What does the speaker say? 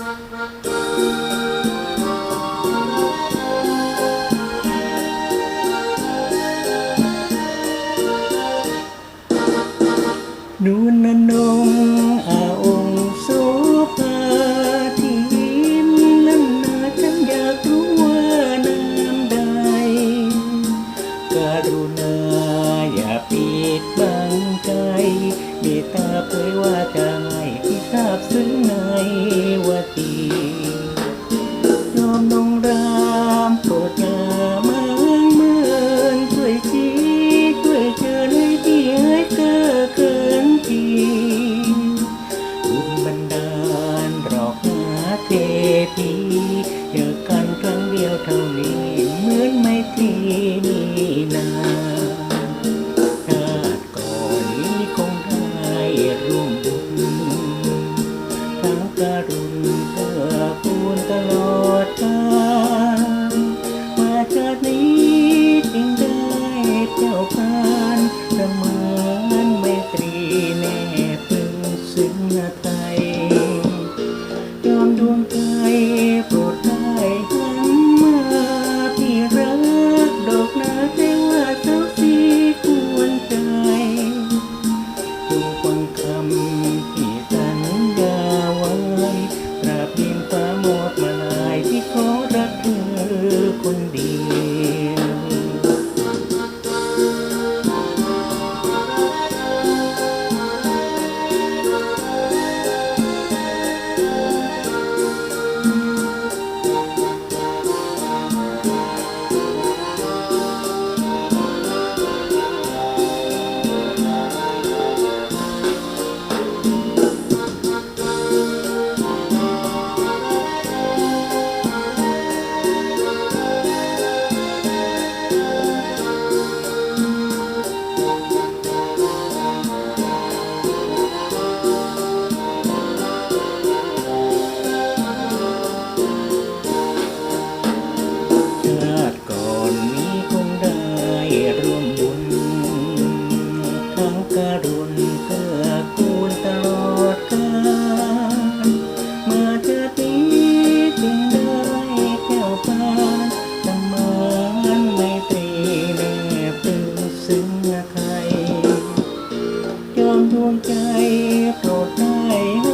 นูนนนงอาองค์โสภาทิมนั้นนาฉันอยากรู้ว่านามใด กรุณาอย่าปิดบังใจเมตตาเผยว่าจะให้ที่ทราบซึ้งใน พีเจอกันครั้งเดียวเท่านี้ เหมือนไม่ทีนีนาชาติก่อนนี้คงได้ร่วมบุญ โปรดได้หันมาที่รักดอกนาแตว่าจ้สีควรใจจงฟังคำ การุณเกื้อกูลตลอดกาลเมื่อเธอตีจึงได้แก้วปานจะมานไม่ตีแนบตึงซึ้งใครยอมดวงใจโปรดได้